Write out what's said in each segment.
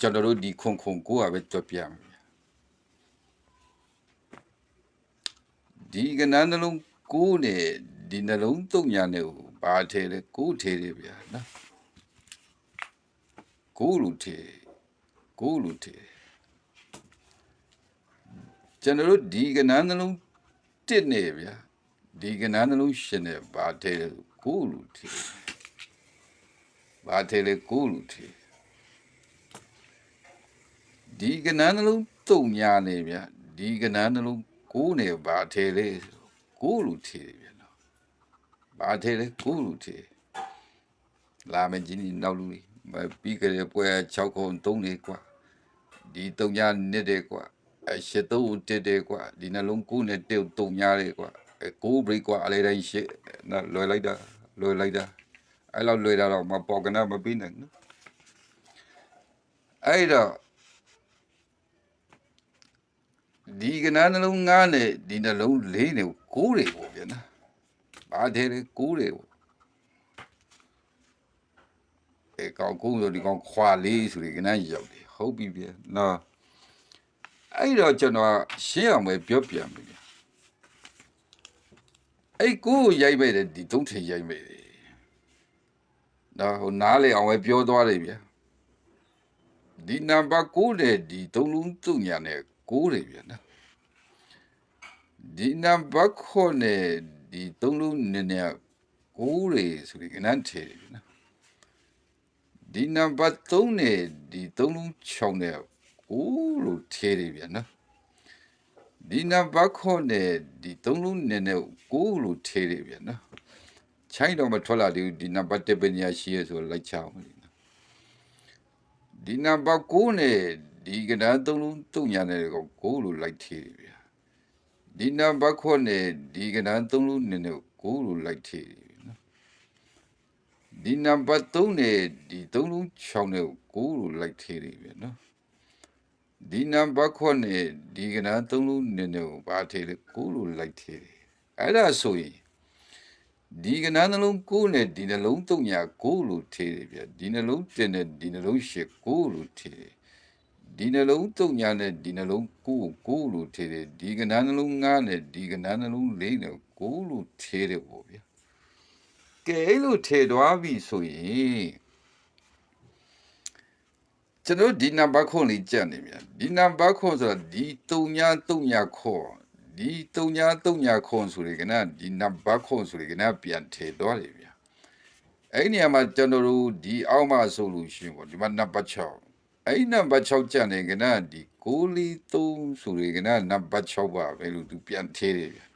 ကျွန်တော်တို့ဒီခွန်ခွန်ကိုကပဲကြော်ပြမယ်ဗျာဒီကနန်းနှလုံးကိုနဲ့ဒီနှလုံးသုံးညာနဲ့ကိုဘာထဲလဲကိုထဲတယ်ဗျာနော်ကိုလူထဲကိုလူထဲကျွန်တော်တို့ဒီကနန်းနှလုံးတစ်နေဗျာဒီကနန်းနှလုံးရှင်နဲ့ဘာထဲလဲကိုလူထဲဘာထဲလဲကိုလူထဲ ဒီကနန်းနှလုံးတုံညာနေဗျဒီကနန်းနှလုံးကိုးနေဘာထဲလဲကိုးလူထေဗျနော်ဘာထဲလဲကိုးလူထေလာမကြီးနီနောက်လူကြီးမပြီးကြတဲ့ပွဲ6ခု3နေกว่าဒီတုံညာနှစ်တယ်กว่าအရှစ်သုံးတက်တယ်กว่าဒီနှလုံးကိုးနဲ့တုံတုံညာတယ်กว่าအဲကိုးဘရိတ်กว่าအလဲတိုင်းရှစ်နော်လွယ်လိုက်တာလွယ်လိုက်တာအဲ့လောက်လွယ်တာတော့မပေါ်ကနာမပြီးနိုင်နော်အဲ့တော့ ဒီကနန်းနှလုံးငားနဲ့ဒီနှလုံးလေးနဲ့ကိုးတွေပေါ့ဗျာနော်။ဘာတဲ့လဲကိုးတွေပေါ့။အဲကောင်ကိုးဆိုဒီကောင်ခွာလေးဆိုဒီကနန်းရောက်တယ်ဟုတ်ပြီဗျာနော်။အဲ့တော့ကျွန်တော်ရှင်းအောင်ပဲပြောပြမယ်ဗျာ။အဲ့ကိုးကိုရိုက်မဲ့တယ်ဒီသုံးထင်ရိုက်မဲ့တယ်။နော်ဟိုနားလေအောင်ပဲပြောသွားတယ်ဗျာ။ဒီနံပါတ်9နဲ့ဒီသုံးလုံးသူ့ညာနဲ့ 9တယ်ဗျာနော်ဒီနံပါတ်9နဲ့ဒီသုံးလုံးနဲ့နဲ့9တယ်ဆိုပြီးကနန်းထဲတယ်ဗျာနော်ဒီနံပါတ်3နဲ့ဒီသုံးလုံး6နဲ့9လို့ထဲတယ်ဗျာနော်ဒီနံပါတ်9နဲ့ဒီသုံးလုံးနဲ့နဲ့9လို့ထဲတယ်ဗျာနော်ချိုင်းတော့မထွက်လာသေးဘူးဒီနံပါတ်1ပဲညာရှိရဆိုလိုက်ချအောင်လေနော်ဒီနံပါတ်9နဲ့ ဒီကဏ္ဍသုံးလုံးတုံညာနဲ့ကိုကိုလို့လိုက်ထည့်တယ်ဗျာဒီနံပါတ်9နဲ့ဒီကဏ္ဍသုံးလုံးနဲ့ကိုလို့လိုက်ထည့်တယ်နော်ဒီနံပါတ်3နဲ့ဒီသုံးလုံး6နဲ့ကိုလို့လိုက်ထည့်တယ်ဗျာနော်ဒီနံပါတ်9နဲ့ဒီကဏ္ဍသုံးလုံးနဲ့ကိုဘာထည့်လဲကိုလို့လိုက်ထည့်တယ်အဲ့ဒါဆိုရင်ဒီကနန်းနှလုံးကိုးနဲ့ဒီနှလုံးသုံးညာကိုးလို့ထေးတယ်ဗျဒီနှလုံးတင်နဲ့ဒီနှလုံးရှစ်ကိုးလို့ထေးတယ် ဒီနှလုံးသုံးညာနဲ့ဒီနှလုံးကိုးကိုးလို့ထေးတယ်ဒီကနန်းနှလုံးငါးနဲ့ဒီကနန်းနှလုံးလေးနဲ့ကိုးလို့ထေးတယ်ပေါ့ဗျကဲအဲ့လိုထေးသွားပြီဆိုရင်ကျွန်တော်ဒီနံပါတ်ခွန်လေးကြက်နေဗျဒီနံပါတ်ခွန်ဆိုတာဒီသုံးညာသုံးညာခေါ်ဒီတုံညာတုံညာခွန်ဆိုရကနဒီနံပါတ်ခွန်ဆိုရကနပြန်ထေတော့တယ်ဗျာအဲ့ဒီနေရာမှာကျွန်တော်တို့ဒီအောက်မှာဆိုလို့ရှိရင်ပေါ့ဒီမှာနံပါတ်6 အဲ့ဒီနံပါတ်6ကျန်နေကနဒီ6လီ3ဆိုရကနနံပါတ်6ပါပဲလို့သူပြန်ထေတယ်ဗျာ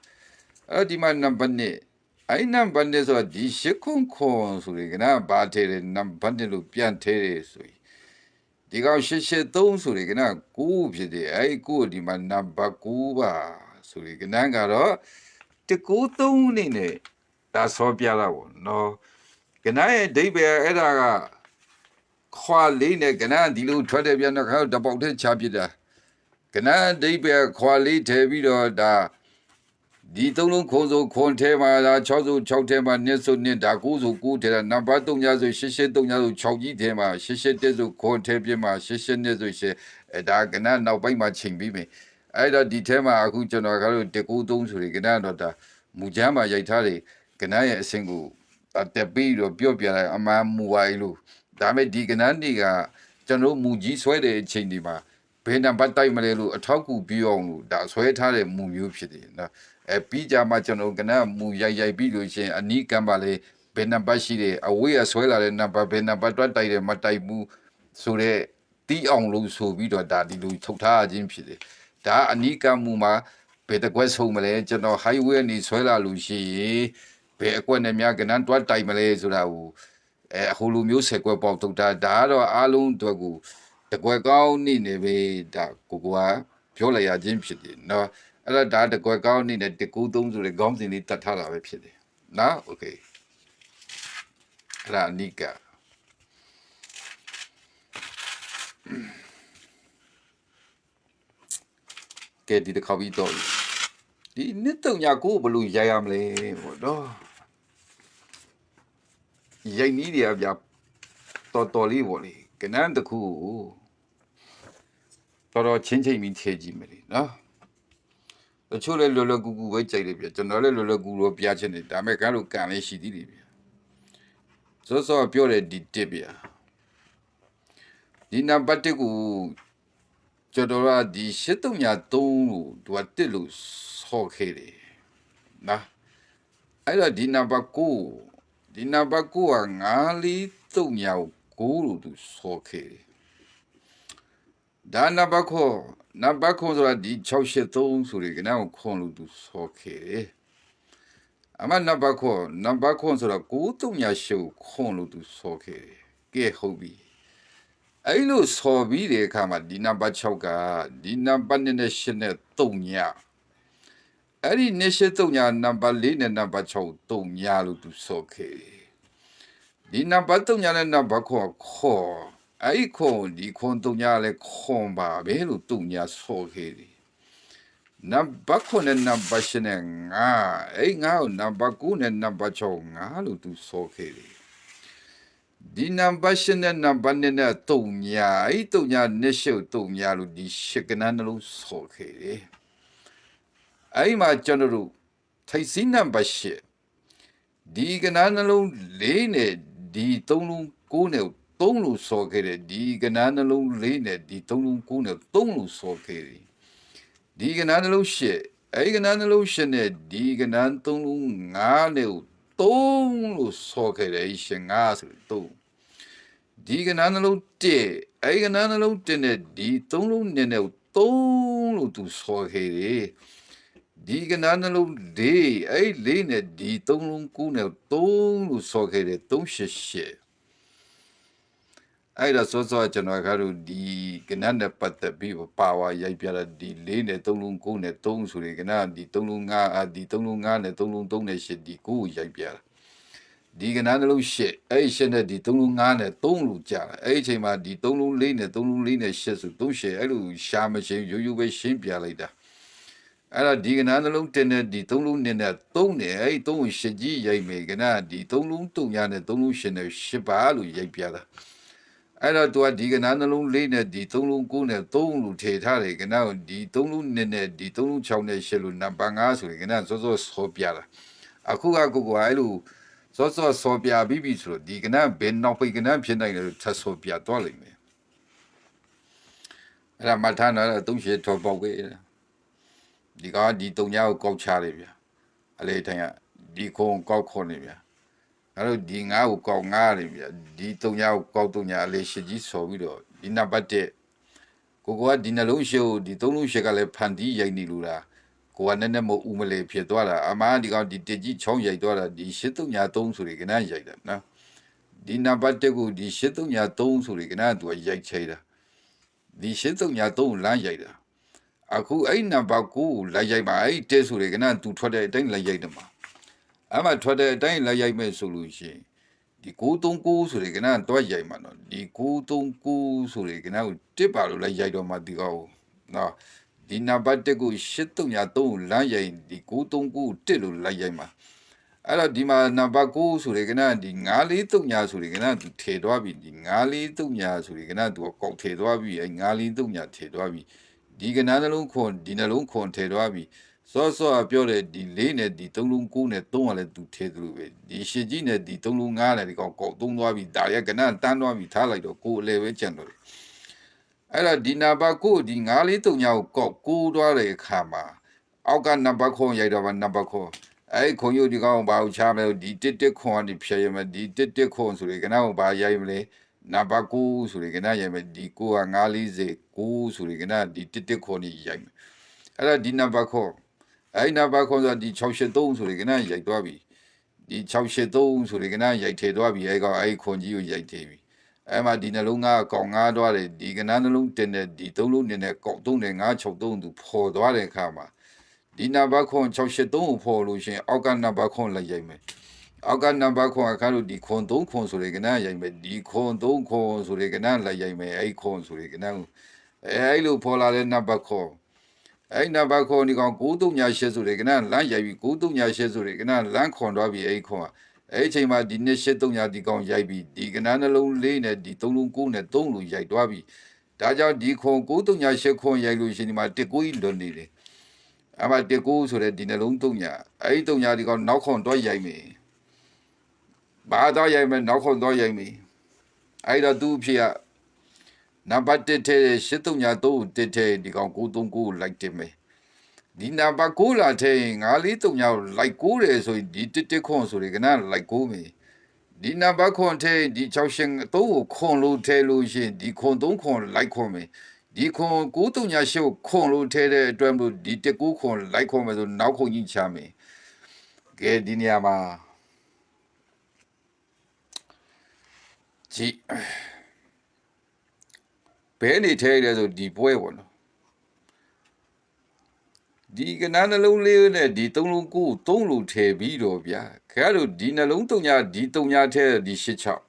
အဲ့ဒီမှာနံပါတ်1အဲ့နံပါတ်1ဆိုတော့ဒီရှစ်ခွန်ခွန်ဆိုရကနဘာထေတယ်နံပါတ်1လို့ပြန်ထေတယ်ဆိုရင်ဒီကောင်883ဆိုရကန9ဖြစ်တယ်အဲ့9ဒီမှာနံပါတ်9ပါဆိုရကနကတော့193နေနဲ့ဒါဆောပြတာပေါ့နော်ကနရဲ့ဒိဗ္ဗေအဲ့ဒါက ခွာလေးနဲ့ကနဒီလိုထွက်တယ်ပြန်တော့ခါတပေါက်တဲ့ချပြစ်တာကနဒိဗ္ဗေခွာလေးထဲပြီးတော့ဒါဒီသုံးလုံးခုံစုံခွန်ထဲမှာဒါ6စု6ထဲမှာနှစ်စုနှစ်ဒါ9စု9ထဲတာနံပါတ်3ညဆို88 3ညဆို6ကြီးထဲမှာ88တက်စုခွန်ထဲပြမှာ88နှစ်ဆိုရှအဲဒါကနနောက်ပိုင်းမှာချိန်ပြီးပြီအဲ့တော့ဒီထဲမှာအခုကျွန်တော်ကတော့193ဆိုရကနတော့ဒါမူချမ်းမှာရိုက်ထားတယ်ကနရဲ့အဆင့်ကိုတက်ပြီးတော့ပြော့ပြလိုက်အမှန်မူဝိုင်းလို့ ဒါမဲ့ဒီကနန်းတွေကကျွန်တော်မူကြီးဆွဲတဲ့အချိန်ဒီမှာဘယ်နံပါတ်တိုက်မလဲလို့အထောက်ကူပြအောင်လို့ဒါဆွဲထားတဲ့မူမျိုးဖြစ်တယ်နော်အဲပြီးကြမှာကျွန်တော်ကနမူရိုက်ရိုက်ပြီးလို့ရှင်အနီးကံပါလေဘယ်နံပါတ်ရှိတယ်အဝေးကဆွဲလာတဲ့နံပါတ်ဘယ်နံပါတ်တွက်တိုက်တယ်မတိုက်ဘူးဆိုတော့တီးအောင်လို့ဆိုပြီးတော့ဒါဒီလိုထုတ်ထားခြင်းဖြစ်တယ်ဒါအနီးကံမူမှာဘယ်တစ်ကွက်ဆုံးမလဲကျွန်တော် highway နေဆွဲလာလို့ရှိရင်ဘယ်အကွက်နဲ့များကနန်းတွက်တိုက်မလဲဆိုတာကို အဲဟိုလိုမျိုးဆက်ကွက်ပေါက်ထုတ်တာဒါကတော့အားလုံးအတွက်ကိုတကွက်ကောင်းနေနေပဲဒါကိုကပြောလိုက်ရခြင်းဖြစ်တယ်နော်အဲ့တော့ဒါတကွက်ကောင်းနေနဲ့တကူသုံးဆိုတဲ့ခေါင်းစဉ်လေးတတ်ထားတာပဲဖြစ်တယ်နော်โอเคအဲ့ဒါအနိကကဲဒီတစ်ခါပြီးတော့ဒီနှစ်တုံညာကိုဘယ်လို့ရိုက်ရမလဲပေါ့တော့ ရိုက်နည်းတွေကဗျာတော်တော်လေးပေါ့လေကနန်းတစ်ခုကိုတော်တော်ချင်းချင်းပြီးထည့်ကြည့်မယ်လေနော်တချို့လည်းလွယ်လွယ်ကူကူပဲကြိုက်တယ်ဗျကျွန်တော်လည်းလွယ်လွယ်ကူကူပြချင်တယ်ဒါပေမဲ့ကန်းလို့ကန်လေးရှိသေးတယ်ဗျစောစောပြောတဲ့ဒီတစ်ဗျဒီနံပါတ်1ကိုကျွန်တော်ကဒီ8303လို့သူကတစ်လို့ဆော့ခဲ့တယ်နော်အဲ့တော့ဒီနံပါတ်9 ဒီနံပါတ်9က9439ကိုလို့သူဆော့ခဲ့တယ်ဒါနံပါတ်ခေါ်နံပါတ်ခေါ်ဆိုတာဒီ683ဆိုရင်ကနောက်ခွန်လို့သူဆော့ခဲ့တယ်အမနံပါတ်ခေါ်နံပါတ်ခေါ်ဆိုတာ9388ခွန်လို့သူဆော့ခဲ့တယ်ကဲဟုတ်ပြီအဲ့လိုဆော်ပြီးတဲ့အခါမှာဒီနံပါတ်6ကဒီနံပါတ်2နဲ့8နဲ့3ည အဲ့ဒီ2 8 3ညနံပါတ်4နဲ့နံပါတ်6 3ညလို့သူဆော့ခဲ့တယ်ဒီနံပါတ်3ညနဲ့နံပါတ်ခေါ်ခေါ်အဲ့ဒီခွန်ဒီခွန်တုံညာလဲခွန်ပါပဲလို့တုံညာဆိုခဲ့တယ်နံပါတ်ခွန်နဲ့နံပါတ်ရှင်နဲ့ငါအဲ့ငါကိုနံပါတ်9နဲ့နံပါတ်6ငါလို့သူဆိုခဲ့တယ်ဒီနံပါတ်ရှင်နဲ့နံပါတ်2နဲ့တုံညာအဲ့တုံညာနဲ့ရှုပ်တုံညာလို့ဒီရှစ်ကနန်းနှလုံးဆိုခဲ့တယ် အဲ့မှာကျွန်တော်တို့ထိုက်စီနံပါတ်8ဒီကနန်းနှလုံး၄နဲ့ဒီ၃လုံး9နဲ့သုံးလို့စော်ခဲ့တယ်ဒီကနာနှလုံးလေးနဲ့ဒီသုံးလုံးကိုးနဲ့သုံးလို့စော်ခဲ့တယ်ဒီကနာနှလုံးရှစ်အဲဒီကနာနှလုံးရှစ်နဲ့ဒီကနာသုံးလုံးငါးနဲ့သုံးလို့စော်ခဲ့တယ်ရှင်ငါးဆိုတော့ဒီကနာနှလုံးတစ်အဲဒီကနာနှလုံးတစ်နဲ့ဒီသုံးလုံးနဲ့နဲ့သုံးလို့သူစော်ခဲ့တယ် ဒီကနာနှလုံးလေးအဲ့လေးနဲ့ဒီသုံးလုံးကိုးနဲ့သုံးလို့စော်ခဲ့တယ်သုံးရှစ်ရှစ်အဲ့ဒါစောစောကျွန်တော်ကတို့ဒီကနန်းနဲ့ပတ်သက်ပြီးပါဝါရိုက်ပြတာဒီ၄နဲ့3လုံး9နဲ့3ဆိုရင်ကနဒီ3လုံး9အာဒီ3လုံး9နဲ့3လုံး3နဲ့8ဒီ9ကိုရိုက်ပြတာဒီကနန်းနှလုံး8အဲ့8နဲ့ဒီ3လုံး9နဲ့3လို့ကြာတာအဲ့အချိန်မှာဒီ3လုံး4နဲ့3လုံး4နဲ့8ဆို3 8အဲ့လိုရှာမချင်းရိုးရိုးပဲရှင်းပြလိုက်တာ အဲ့ဒါဒီကနာနှလုံးတင်တဲ့ဒီ3လုံးနဲ့3နဲ့အဲ့3ကိုရှစ်ကြီးရိုက်မယ်ကနာဒီ3လုံး3ညာနဲ့3လုံး8နဲ့8ပါလို့ရိုက်ပြတာအဲ့တော့သူကဒီကနာနှလုံးလေးနဲ့ဒီ3လုံး9နဲ့3လို့ထည့်ထားတယ်ကနာဒီ3လုံးနဲ့နဲ့ဒီ3လုံး6နဲ့8လို့နံပါတ်5ဆိုရင်ကနာစောစောဆောပြတာအခုကကိုကအဲ့လိုစောစောဆောပြပြီးပြီဆိုတော့ဒီကနာဘယ်နောက်ပိတ်ကနာဖြစ်နိုင်တယ်လို့ထပ်ဆောပြသွားလိမ့်မယ်အဲ့ဒါမထာနာသုံးရှည်ထော်ပေါက်ခဲ့ ဒီကဒီတုံညာကိုကောက်ချတယ်ဗျအလေထိုင်ကဒီခုံကောက်ခေါ်နေဗျအဲ့တော့ဒီငါးကိုကောက်ငါးတယ်ဗျဒီတုံညာကိုကောက်တုံညာအလေးရှိကြီးဆော်ပြီးတော့ဒီနံပါတ်1ကိုကဒီနှလုံးရှုပ်ဒီသုံးလုံးရှက်ကလည်းဖန်တီးရိုက်နေလို့လားကိုကနည်းနည်းမဦးမလေးဖြစ်သွားတာအမားဒီကောင်ဒီတကြီးချောင်းရိုက်သွားတာဒီရှစ်တုံညာ3ဆိုရင်ကနန်းရိုက်တာနော်ဒီနံပါတ်1ကိုဒီရှစ်တုံညာ3ဆိုရင်ကနန်းသူကရိုက်ချိတာဒီရှစ်တုံညာ3ကိုလမ်းရိုက်တာ အခုအဲ့နံပါတ်9ကိုလိုက်ရိုက်ပါအဲ့တဲဆိုရင်ကနန်းသူထွက်တဲ့အတိုင်းလိုက်ရိုက်တယ်မှာအဲ့မှာထွက်တဲ့အတိုင်းလိုက်ရိုက်မဲ့ဆိုလို့ရှိရင်ဒီ939ဆိုတဲ့ကနန်းတော့ရိုက်မှာနော်ဒီ939ဆိုတဲ့ကနန်းကိုတစ်ပါလို့လိုက်ရိုက်တော့မှဒီကောနော်ဒီနံပါတ်1ကို833ကိုလမ်းရိုက်ဒီ939ကိုတစ်လို့လိုက်ရိုက်မှာအဲ့တော့ဒီမှာနံပါတ်9ဆိုတဲ့ကနန်းဒီ943ဆိုတဲ့ကနန်းသူထည့်သွားပြီဒီ943ဆိုတဲ့ကနန်းသူကောက်ထည့်သွားပြီအဲ့943ထည့်သွားပြီ ဒီကနန်းနှလုံးခွန်ဒီနှလုံးခွန်ထည့်သွားပြီစောစောပြောတဲ့ဒီလေးနဲ့ဒီ3လုံး9နဲ့3ကလည်းသူထဲသလိုပဲဒီရှစ်ကြီးနဲ့ဒီ3လုံး9နဲ့ဒီကောင်ကောက်သုံးသွားပြီဒါရကနန်းတန်းသွားပြီထားလိုက်တော့ကိုယ်အလဲပဲကြံတော့တယ်အဲ့ဒါဒီနာပါကိုဒီ9လေး3ညကိုကောက်ကိုးသွားတဲ့အခါမှာအောက်ကနံပါတ်ခွန်ရိုက်တော့ပါနံပါတ်ခွန်အဲ့ခွန်ယူဒီကောင်ဘာကိုချမလဲဒီတစ်တစ်ခွန်ကနေဖြည့်ရမယ်ဒီတစ်တစ်ခွန်ဆိုလေကနန်းကိုဘာရိုက်မလဲနံပါတ်9ဆိုလေကနန်းရိုက်မယ်ဒီ9က940 9ဆိုလေကနန်းဒီတစ်တစ်ခွန်ကြီးရိုက်မယ်အဲ့ဒါဒီနံပါတ်ခွန်အဲ့နံပါတ်ခွန်ဆိုဒီ683ဆိုလေကနရိုက်သွားပြီဒီ683ဆိုလေကနရိုက်ထေသွားပြီအဲ့ကောင်အဲ့ခွန်ကြီးကိုရိုက်ထေပြီအဲ့မှာဒီနှလုံးသားကောင်ငားသွားတယ်ဒီကနနှလုံးတင်တဲ့ဒီသုံးလုံးနေနဲ့ကောက်သုံးတယ်963သူဖော်သွားတဲ့အခါမှာဒီနံပါတ်ခွန်683ကိုဖော်လို့ရှင်အောက်ကနံပါတ်ခွန်လိုက်ရိုက်မယ်အောက်ကနံပါတ်ခွန်အခါလို့ဒီခွန်3ခွန်ဆိုလေကနရိုက်မယ်ဒီခွန်3ခွန်ဆိုလေကနလိုက်ရိုက်မယ်အဲ့ခွန်ဆိုလေကန အဲ့လိုဖော်လာတဲ့နံပါတ်ခွန်အဲ့နံပါတ်ခေါ်ဒီကောင်9388ဆိုတယ်ကနလမ်းရိုက်ပြီး9388ဆိုတယ်ကနလမ်းခွန်သွားပြီးအဲ့ခွန်အဲ့အချိန်မှာဒီနှစ်83ညဒီကောင်ရိုက်ပြီးဒီကနနှလုံးလေးနဲ့ဒီ3လုံး9နဲ့3လုံးရိုက်သွားပြီးဒါကြောင့်ဒီခွန်938ခွန်ရိုက်လို့ရှိရင်ဒီမှာတစ်ကိုကြီးလွတ်နေတယ်အမတစ်ကိုဆိုတဲ့ဒီနှလုံး3ညာအဲ့ဒီ3ညာဒီကောင်နောက်ခွန်တော့ရိုက်မယ်ဘာတော့ရိုက်မယ်နောက်ခွန်တော့ရိုက်မယ်အဲ့တော့သူ့အဖြစ်က နံပါတ်1ထဲ83ညာ3တစ်ထဲဒီကောင်939လိုက်တင်မယ်ဒီနံပါတ်9လာထဲ943ညာလိုက်9တယ်ဆိုရင်ဒီတစ်တစ်ခွန်ဆိုရင်ကနလိုက်9မယ်ဒီနံပါတ်ခွန်ထဲဒီ6ရှင်3ကိုခွန်လို့ထဲလို့ရှိရင်ဒီခွန်3ခွန်လိုက်ခွန်မယ်ဒီခွန်938ကိုခွန်လို့ထဲတဲ့အတွက်မလို့ဒီတစ်9ခွန်လိုက်ခွန်မယ်ဆိုနောက်ခွန်ကြီးချမယ်ကဲဒီနေရာမှာကြည့် ဘယ်နေထဲလဲဆိုဒီပွဲပေါ့နော်ဒီကနန်းနှလုံးလေးနဲ့ဒီသုံးလုံးကိုသုံးလို့ထည့်ပြီးတော့ဗျာခင်ဗျားတို့ဒီနှလုံးတုံညာဒီတုံညာထဲဒီရှစ်ချောက်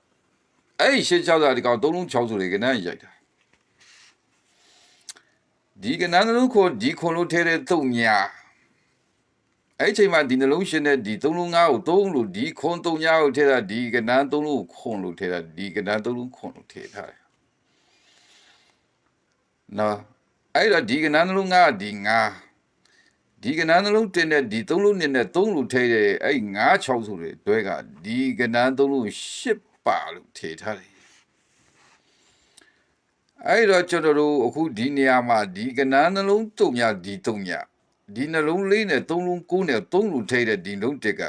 အဲ့ဒီရှစ်ချောက်ဆိုတာဒီကောင်သုံးလုံး6ဆိုလေကနန်းရိုက်တာဒီကနန်းနှလုံးကိုဒီခွန်လို့ထဲတဲ့တုံညာအဲ့ဒီချိန်မှာဒီနှလုံးရှင်နဲ့ဒီသုံးလုံးငါးကိုသုံးလို့ဒီခွန်တုံညာကိုထဲတာဒီကနန်းသုံးလုံးခွန်လို့ထဲတာဒီကနန်းသုံးလုံးခွန်လို့ထဲထားတယ် နော်အဲ့တော့ဒီကနန်းနှလုံးငါးဒီငါးဒီကနန်းနှလုံးတင်တဲ့ဒီသုံးလုံးနဲ့နဲ့သုံးလို့ထဲတဲ့အဲ့9 6ဆိုတဲ့တွဲကဒီကနန်းသုံးလုံး10ပါလို့ထည့်ထားတယ်အဲ့တော့ကျွန်တော်တို့အခုဒီနေရာမှာဒီကနန်းနှလုံးတုံညာဒီတုံညာဒီနှလုံးလေးနဲ့သုံးလုံး9နဲ့သုံးလို့ထည့်တဲ့ဒီလုံးတစ်က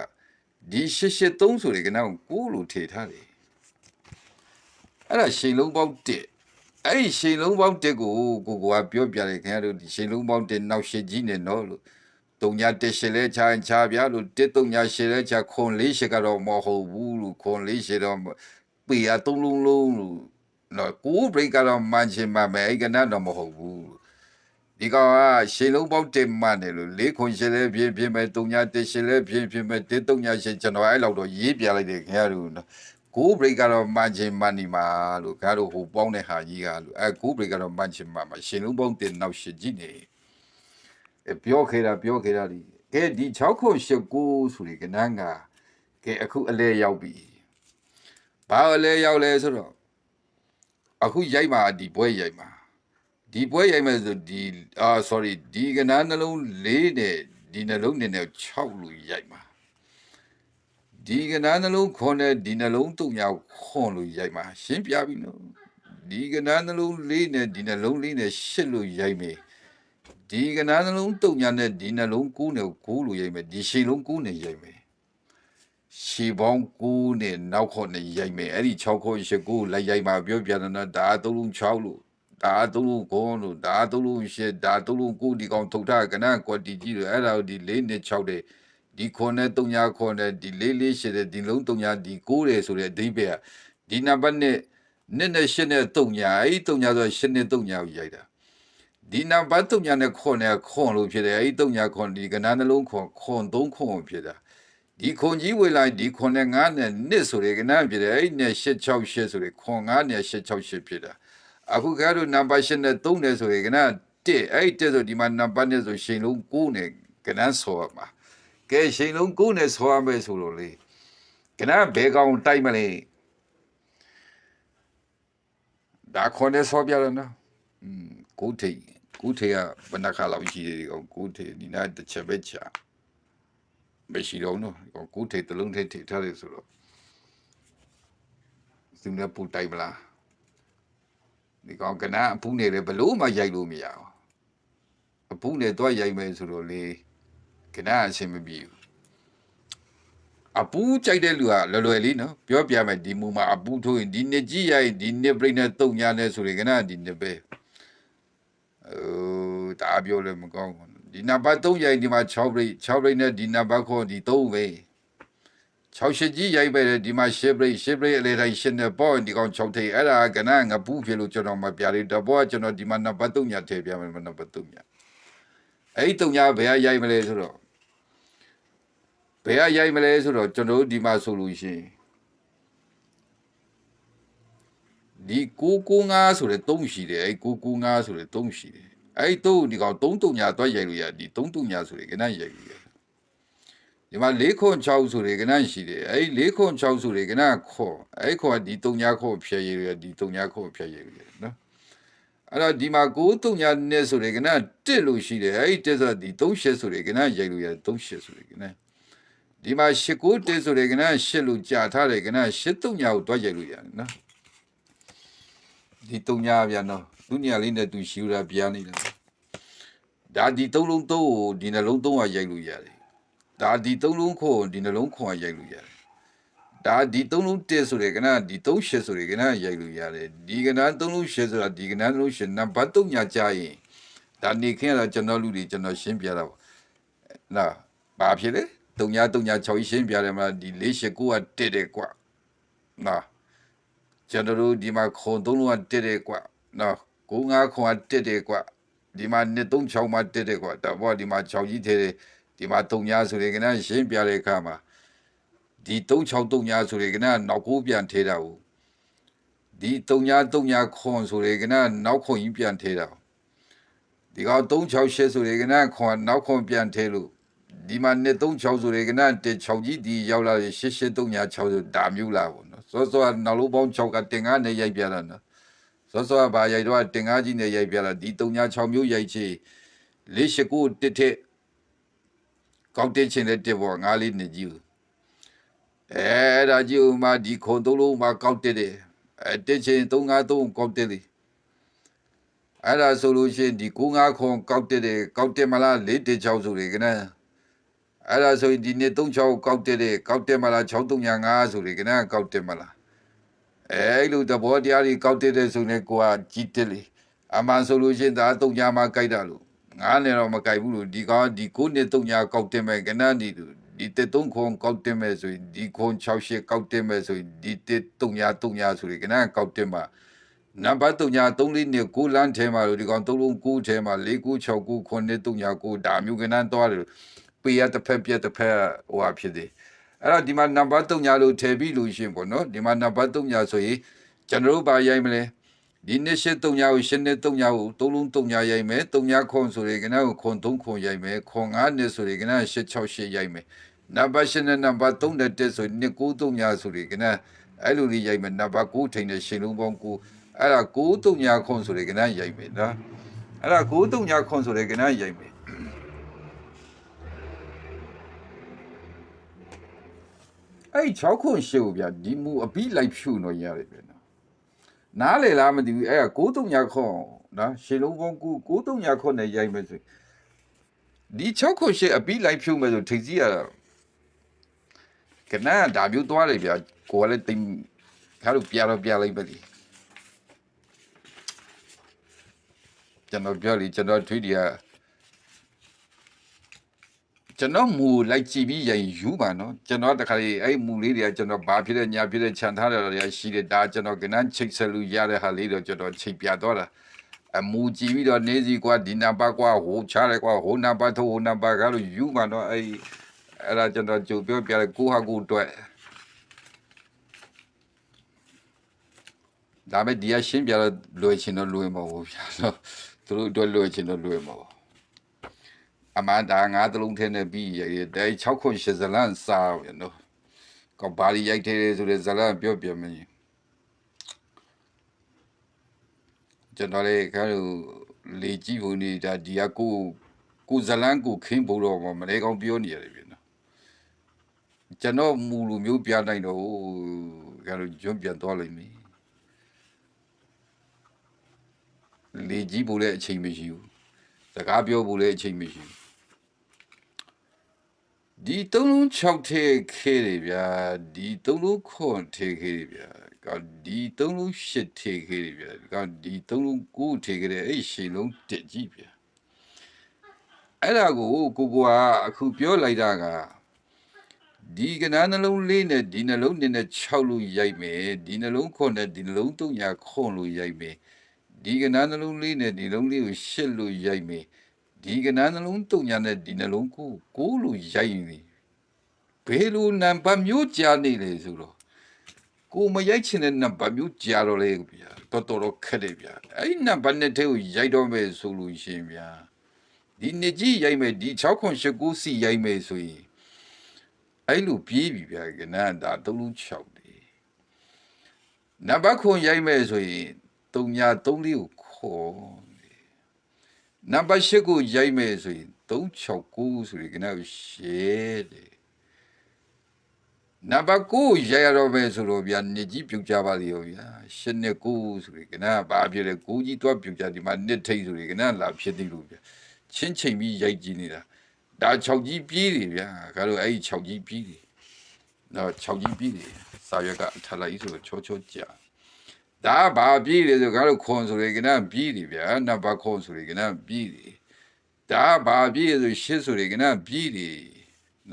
ဒီ883ဆိုတဲ့ကနန်းကို9လို့ထည့်ထားတယ်အဲ့ဒါရှိန်လုံးပေါက်1 အဲ့ဒီရှိန်လုံးပေါက်1ကိုကိုကိုကပြောပြတယ်ခင်ဗျားတို့ဒီရှိန်လုံးပေါက်1နောက်ရှစ်ကြီးနဲ့နော်လို့တုံညာတက်ရှလဲချာချာပြလို့တစ်တုံညာရှလဲချာခွန်လေးရှကတော့မဟုတ်ဘူးလို့ခွန်လေးရှတော့ပေရသုံးလုံးလုံးလို့နော်ကိုဘရိတ်ကတော့မှန်ချင်မှမယ်အဲ့ကနတော့မဟုတ်ဘူးဒီကောင်ကရှေလုံးပေါက်တင်မှန်တယ်လို့လေးခွန်ရှလဲပြင်းပြင်းမဲ့တုံညာတက်ရှလဲပြင်းပြင်းမဲ့တစ်တုံညာရှကျွန်တော်အဲ့လောက်တော့ရေးပြလိုက်တယ်ခင်ဗျားတို့နော် ကိုဘရိတ်ကတော့မှန်ချင်မှန်နေမှာလို့ခင်ဗျားတို့ဟိုပေါင်းတဲ့ဟာကြီးကလို့အဲကိုဘရိတ်ကတော့မှန်ချင်မှန်မှာရှေလုံးပေါက်တင်နောက်ရှကြည့်နေပြောခဲ့တာပြောခဲ့တာဒီကဲဒီ6ခု8ခုဆိုရင်ကနန်းကကဲအခုအလဲရောက်ပြီဘာအလဲရောက်လဲဆိုတော့အခုရိုက်မှာဒီပွဲရိုက်မှာဒီပွဲရိုက်မှာဆိုဒီအာ sorry ဒီကနန်းနှလုံး၄နဲ့ဒီနှလုံးနဲ့နဲ့6လို့ရိုက်မှာ ဒီကနန်းနှလုံးခွန်နဲ့ဒီနှလုံးတုံညာခွန်လို့ရိုက်မှာရှင်းပြပြီနော်ဒီကနန်းနှလုံး၄နဲ့ဒီနှလုံး၄နဲ့8လို့ရိုက်မယ်ဒီကနားနှလုံးတုံညာနဲ့ဒီနှလုံးကူးနဲ့ကူးလို့ရိုက်မယ်ဒီရှည်လုံးကူးနဲ့ရိုက်မယ်ရှည်ပေါင်းကူးနဲ့နောက်ခေါက်နဲ့ရိုက်မယ်အဲ့ဒီ6ခေါက်8ကူးလိုက်ရိုက်မှာပြောပြတယ်နော်ဒါ3လုံး6လို့ဒါ3လုံး9လို့ဒါ3လုံး8ဒါ3လုံး9ဒီကောင်ထုတ်ထားကနားကွက်တီကြီးလို့အဲ့ဒါကိုဒီ4နဲ့6တဲ့ ဒီခွန်နဲ့3ညာခွန်နဲ့ဒီ4 4 8တဲ့ဒီလုံး3ညာဒီ9တယ်ဆိုတဲ့အဓိပ္ပာယ်ဒီနံပါတ်နဲ့နဲ့နဲ့8နဲ့3ညာအဲ့ဒီ3ညာဆို8နဲ့3ညာကိုရိုက်တာဒီနံပါတ်တုံညာနဲ့ခွန်နဲ့ခွန်လို့ဖြစ်တယ်အဲဒီတုံညာခွန်ဒီကနားနှလုံးခွန်ခွန်သုံးခွန်ဖြစ်တာဒီခွန်ကြီးဝေလိုက်ဒီခွန်နဲ့ငါးနဲ့နှစ်ဆိုတဲ့ကနားဖြစ်တယ်အဲဒီနဲ့868ဆိုတဲ့ခွန်ငါးနဲ့868ဖြစ်တာအခုကဲတော့နံပါတ်8နဲ့3နဲ့ဆိုတဲ့ကနား1အဲ့1ဆိုဒီမှာနံပါတ်နဲ့ဆိုရှင်လုံး9နဲ့ကနားဆိုရမှာ ကဲရှင်လုံး9နဲ့ဆိုရမယ်ဆိုလို့လေကနားဘဲကောင်တိုက်မလဲဒါခွန်နဲ့ဆိုပြရနော်อืมကိုထိတ်ကိုထေကဘဏ္ဍခါလောက်ရှိတယ်ဒီကောင်ကိုထေဒီနာတစ်ချက်ပဲချာမရှိတော့နော်ဒီကောင်ကိုထေတလုံးထဲထိထားတယ်ဆိုတော့သူနဲ့ပူတိုက်မလားဒီကောင်ကနအပူနေတယ်ဘလို့မှရိုက်လို့မရဘူးအပူနဲ့တော့ရိုက်မယ်ဆိုတော့လေ ကနအဆင်မပြေဘူးအပူကြိုက်တဲ့လူကလွယ်လွယ်လေးနော်ပြောပြမယ်ဒီမူမှာအပူထိုးရင်ဒီနှစ်ကြီးရိုက်ဒီနှစ်ပြိနဲ့တုံညာနဲ့ဆိုရင်ကနဒီနှစ်ပဲဟိုဒါပြောလည်းမကောင်းဘူးဒီနံပါတ်3ရိုက်ဒီမှာ6ဘရိတ်6ဘရိတ်နဲ့ဒီနံပါတ်ခေါ်ဒီ3ပဲ6ရှစ်ကြီးရိုက်ပဲဒီမှာ10ဘရိတ်10ဘရိတ်အလေတိုင်း10နဲ့ပေါ့ဒီကောင်6ထိပ်အဲ့ဒါကနငပူးဖြစ်လို့ကျွန်တော်မပြလေးတဘောကျွန်တော်ဒီမှာနံပါတ်3ညထည့်ပြမယ်နံပါတ်3ညအဲ့ဒီ3ညဘယ်ကရိုက်မလဲဆိုတော့ ဘယ်ကရိုက်မလဲဆိုတော့ကျွန်တော်ဒီမှာဆိုလို့ရှိရင်ဒီ995ဆိုတဲ့3ရှိတယ်အဲ့995ဆိုတဲ့3ရှိတယ်အဲ့3ဒီကောင်3တုံညာတွက်ရိုက်လို့ရဒီ3တုံညာဆိုတဲ့ကနန်းရိုက်လို့ရဒီမှာ4ခွန်6ဆိုတဲ့ကနန်းရှိတယ်အဲ့4ခွန်6ဆိုတဲ့ကနန်းခေါ်အဲ့ခေါ်ဒီတုံညာခေါ်ဖြည့်ရရဒီတုံညာခေါ်ဖြည့်ရရနော်အဲ့တော့ဒီမှာ9 3နဲ့ဆိုရယ်ကနတစ်လို့ရှိတယ်အဲ့ဒီတစ်ဆိုဒီ3ရှစ်ဆိုရယ်ကနရိုက်လို့ရတယ်3ရှစ်ဆိုရယ်ကန ဒီမှာ8 9တစ်ဆိုရယ်ကန8လို့ကြာထားတယ်ကန8 3ကိုတွားရိုက်လို့ရတယ်နော်ဒီ3ညာဗျာနော်သူညာလေးနဲ့သူရှူတာပြားနေတာဒါဒီ3လုံး3ကိုဒီနှလုံး3ကရိုက်လို့ရတယ်ဒါဒီ3လုံးခိုဒီနှလုံးခွန်ကရိုက်လို့ရတယ်ဒါဒီ3လုံး1ဆိုရယ်ကနဒီ3ရှစ်ဆိုရယ်ကနရိုက်လို့ရတယ်ဒီကန3လုံးရှစ်ဆိုတာဒီကန3လုံးရှစ်နံပါတ်3ညာကြာရင်ဒါနေခင်းတော့ကျွန်တော်လူတွေကျွန်တော်ရှင်းပြတာပေါ့နာဘာဖြစ်လဲ 3ညာ3ညာ6ရှင်းပြတယ်မလားဒီ4 8 9ကတက်တယ်ကွာနာကျွန်တော်တို့ဒီမှာခွန်3လုံးကတက်တယ်ကွာနော်9 5ခွန်ကတက်တယ်ကွာဒီမှာ2 3 6မှာတက်တယ်ကွာဒါပေါ့ဒီမှာ6ကြီးထဲတယ်ဒီမှာ3ညာဆိုရယ်ကနရှင်းပြတဲ့အခါမှာဒီ363ညာဆိုရယ်ကနနောက်ကိုပြန်ထဲတာဟုတ်ဒီ3ညာ3ညာခွန်ဆိုရယ်ကနနောက်ခွန်ကြီးပြန်ထဲတာဒီကောင်368ဆိုရယ်ကနခွန်နောက်ခွန်ပြန်ထဲလို့ ဒီမှာ236ဆိုရယ်ကန16ကြီးဒီရောက်လာတယ်88ညာ6ဆိုဒါမျိုးလာပေါ့နော်စောစောနောက်လို့ပေါင်း6ကတင်ကားနဲ့ရိုက်ပြတာနော်စောစောကဘာရိုက်တော့တင်ကားကြီးနဲ့ရိုက်ပြတာဒီ3ညာ6မျိုးရိုက်ချေ489တစ်ထက်ကောက်တက်ချင်းလက်တက်ပေါ့ငါးလေးနှစ်ကြီးကိုအဲဒါကြီးဥမာဒီခွန်သုံးလုံးမှာကောက်တက်တယ်အဲတက်ချင်း353ကောက်တက်လေအဲ့ဒါဆိုလို့ရှိရင်ဒီ95ခွန်ကောက်တက်တယ်ကောက်တက်မလား416ဆိုလေကန အဲ့ဒါဆိုရင်ဒီနေ့36ကောက်တက်တယ်ကောက်တက်မလား635ဆိုလေကနကောက်တက်မလားအဲလိုသဘောတရားတွေကောက်တက်တဲ့ဆိုနေကိုကကြီးတက်လေအမှန်ဆိုလို့ရှိရင်ဒါ3ညာမှာကြိုက်တာလို့ငါနဲ့တော့မကြိုက်ဘူးလို့ဒီကောင်ဒီ9နှစ်3ညာကောက်တက်မဲ့ကနဒီဒီတက်3ခွန်ကောက်တက်မဲ့ဆိုရင်ဒီခွန်68ကောက်တက်မဲ့ဆိုရင်ဒီတက်3ညာ3ညာဆိုလေကနကောက်တက်မှာနံပါတ်3ညာ3လေးနဲ့9လမ်းထဲမှာလို့ဒီကောင်3လုံး9ထဲမှာ4 9 6 9 9 3ညာ9ဒါမျိုးကနန်းသွားတယ် ပေးရတစ်ဖက်ပြက်တစ်ဖက်ဟိုဟာဖြစ်တယ်အဲ့တော့ဒီမှာနံပါတ်3ညာလို့ထည့်ပြီးလို့ရှင်ပေါ့နော်ဒီမှာနံပါတ်3ညာဆိုရင်ကျွန်တော်တို့ပါရိုက်မလဲဒီနှစ်ရှစ်3ညာကိုရှစ်နှစ်3ညာကို3လုံး3ညာရိုက်မယ်3ညာခွန်ဆိုရင်ကနကိုခွန်3ခွန်ရိုက်မယ်ခွန်9နှစ်ဆိုရင်ကန8 6 8ရိုက်မယ်နံပါတ်8နဲ့နံပါတ်3နဲ့တက်ဆိုရင်2 9 3ညာဆိုရင်ကနအဲ့လိုလေးရိုက်မယ်နံပါတ်9ထိန်တဲ့ရှင်လုံးပေါင်း9အဲ့ဒါ9 3ညာခွန်ဆိုရင်ကနရိုက်မယ်နော်အဲ့ဒါ9 3ညာခွန်ဆိုရင်ကနရိုက်မယ် အဲ့6ခွန်ရှုပ်ဗျာဒီမူအပြီးလိုက်ဖြူတော့ရတယ်ဗျာနော်နားလေလားမသိဘူးအဲ့က9 3ညာခွန်နော်ရှေလုံးပေါင်း9 9 3ညာခွန်နဲ့ရိုက်မယ်ဆိုဒီ6ခွန်ရှေ့အပြီးလိုက်ဖြူမယ်ဆိုထိစီရတာကနန်းဒါမျိုးသွားတယ်ဗျာကိုကလည်းတိမ်ခါလို့ပြတော့ပြလိုက်ပဲလေကျွန်တော်ပြောလေကျွန်တော်ထွေးဒီက ကျွန်တော်မူလိုက်ကြည့်ပြီးရင်ယူပါနော်ကျွန်တော်တခါလေအဲ့မူလေးတွေကကျွန်တော်ဘာဖြစ်တဲ့ညာဖြစ်တဲ့ခြံထားတယ်တွေကရှိတယ်ဒါကျွန်တော်ကနန်းချိတ်ဆက်လို့ရတဲ့ဟာလေးတော့ကျွန်တော်ချိတ်ပြသွားတာအမူကြည့်ပြီးတော့နေစီကွာဒီနံပါတ်ကွာဟိုချားတယ်ကွာဟိုနံပါတ်ထိုးဟိုနံပါတ်ကားလို့ယူပါတော့အဲ့အဲ့ဒါကျွန်တော်ကြိုပြောပြတယ်ကိုဟာကိုတွေ့ဒါပေမဲ့ဒီကရှင်းပြတော့လွယ်ချင်တော့လွယ်မှာဘူးဗျာနော်သူတို့အတွက်လွယ်ချင်တော့လွယ်မှာပါ အမှန်ဒါငါးသလုံးထဲနဲ့ပြီးရတဲ့6ခွန်ရှစ်ဇလန်စားရနော်ကဘာလီရိုက်တယ်ဆိုတဲ့ဇလန်ပြောပြမင်းကျွန်တော်လည်းခါလို့လေကြည့်ဖို့နေတာဒီကကိုကိုဇလန်ကိုခင်းဖို့တော့မလဲကောင်းပြောနေရတယ်ဗျနော်ကျွန်တော်မူလူမျိုးပြနိုင်တော့ခါလို့ကျွန်းပြန်သွားလိမ့်မယ်လေကြီးဖို့လည်းအချိန်မရှိဘူးစကားပြောဖို့လည်းအချိန်မရှိဘူး ဒီသုံးလုံး6ထဲခဲတယ်ဗျာဒီသုံးလုံးခွန်ထဲခဲတယ်ဗျာကဒီသုံးလုံး8ထဲခဲတယ်ဗျာကဒီသုံးလုံး9ထဲခဲတယ်အဲ့ရှည်လုံးတက်ကြီးဗျာအဲ့ဒါကိုကိုကိုကအခုပြောလိုက်တာကဒီကနာနှလုံးလေးနဲ့ဒီနှလုံးနဲ့6လို့ရိုက်မယ်ဒီနှလုံးခွန်နဲ့ဒီနှလုံး3ညာခွန်လို့ရိုက်မယ်ဒီကနာနှလုံးလေးနဲ့ဒီလုံးလေးကိုရှစ်လို့ရိုက်မယ် ဒီကနာနှလုံးတုံညာနဲ့ဒီနှလုံးကိုကိုလို့ရိုက်နေဘယ်လိုနံပါတ်မျိုးကြာနေလေဆိုတော့ကိုမရိုက်ချင်တဲ့နံပါတ်မျိုးကြာတော့လေဗျာတော်တော်တော့ခက်တယ်ဗျာအဲ့ဒီနံပါတ်နဲ့တည်းကိုရိုက်တော့မယ်ဆိုလို့ရှင်ဗျာဒီနှစ်ကြီးရိုက်မယ်ဒီ6ခွန်8 9စီရိုက်မယ်ဆိုရင်အဲ့လိုပြေးပြီဗျာကနာဒါ36တယ်နံပါတ်ခွန်ရိုက်မယ်ဆိုရင်3ညာ3လေးကိုခွခေါ် နံပါတ်၈ကိုရိုက်မယ်ဆိုရင်369ဆိုရင်ကနရှဲတယ်နံပါတ်9ရိုက်ရတော့မယ်ဆိုတော့ဗျာနှစ်ကြီးပြုတ်ကြပါလေရောဗျာ၈နဲ့9ဆိုရင်ကနဘာဖြစ်လဲ9ကြီးတော့ပြုတ်ကြဒီမှာနှစ်ထိတ်ဆိုရင်ကနလာဖြစ်သေးလို့ဗျာချင်းချိန်ပြီးရိုက်ကြည့်နေတာဒါ6ကြီးပြေးတယ်ဗျာကတော့အဲ့ဒီ6ကြီးပြေးတယ်နော်6ကြီးပြေးတယ်စာရွက်ကအထလိုက်ဆိုတော့ချောချောကြာ ဒါဘာပြည်လေဆိုကတော့ခွန်ဆိုရကနပြည်တယ်ဗျာနံပါတ်ခွန်ဆိုရကနပြည်တယ်ဒါဘာပြည်လေဆိုရှစ်ဆိုရကနပြည်တယ်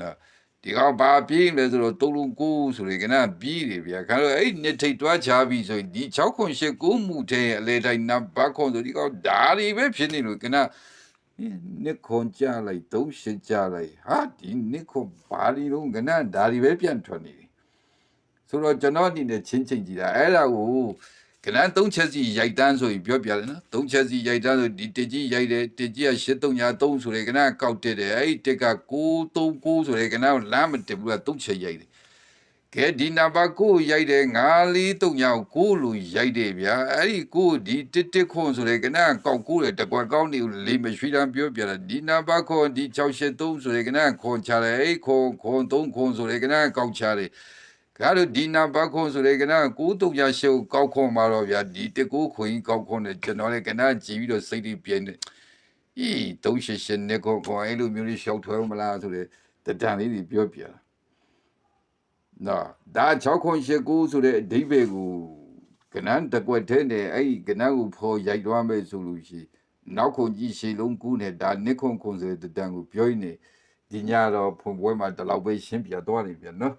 နော်ဒီကောင်ဘာပြည်လဲဆိုတော့တုံးလုံးကိုဆိုရကနပြည်တယ်ဗျာခါတော့အဲ့နှစ်ထိတ်တွားချပြီဆိုရင်ဒီ6ခွန်ရှစ်ကိုမှုတဲ့အလေတိုင်းနံပါတ်ခွန်ဆိုဒီကောင်ဒါတွေပဲဖြစ်နေလို့ကနနှစ်ခွန်ကြလိုက်သုံးရှစ်ကြလိုက်ဟာဒီနှစ်ခွန်ဘာလီလုံးကနဒါတွေပဲပြန်ထွက်နေတယ်ဆိုတော့ကျွန်တော်အနေနဲ့ချင်းချင်းကြည့်တာအဲ့ဒါကို ကနန်း၃ချက်စီရိုက်တန်းဆိုရင်ပြောပြတယ်နော်၃ချက်စီရိုက်တန်းဆိုဒီတကြီးရိုက်တယ်တကြီးက8353ဆိုရဲကနန်းကောက်တက်တယ်အဲ့ဒီတက်က939ဆိုရဲကနန်းကိုလမ်းမတက်ဘူးက၃ချက်ရိုက်တယ်ကဲဒီနံပါတ်9ရိုက်တယ်9439ကို9လို့ရိုက်တယ်ဗျာအဲ့ဒီ9ဒီတစ်တစ်ခွန်ဆိုရဲကနန်းကောက်9တယ်တကွက်ကောင်းနေကိုလေးမရွှေတန်းပြောပြတာဒီနံပါတ်ခွန်ဒီ683ဆိုရဲကနန်းခွန်ချတယ်အဲ့ခွန်ခွန်3ခွန်ဆိုရဲကနန်းကောက်ချတယ် ကားတို့ဒီနံပါတ်ခွန်ဆိုလေကန938ကိုကောက်ခွန်มาတော့ဗျာဒီတကူခွင်ကောက်ခွန်နဲ့ကျွန်တော်လည်းကနကြည့်ပြီးတော့စိတ်တွေပြင်းနေဤ388နဲ့ကောကောအဲ့လိုမျိုးလေးရှောက်ထွဲမလားဆိုလေတတန်လေးတွေပြောပြတာနော်ဒါ6ခွန်89ဆိုတဲ့အဓိပ္ပာယ်ကိုကနန်းတကွက်တဲ့နဲ့အဲ့ဒီကနန်းကိုဖော်ရိုက်သွားမယ်ဆိုလို့ရှိရင်နောက်ခွန်ကြီးရှေလုံးကူးနဲ့ဒါနှစ်ခွန်ခွန်ဆိုတဲ့တတန်ကိုပြောရင်းနေဒီညတော့ဖွင့်ပွဲမှာဒီလောက်ပဲရှင်းပြသွားနေပြန်နော်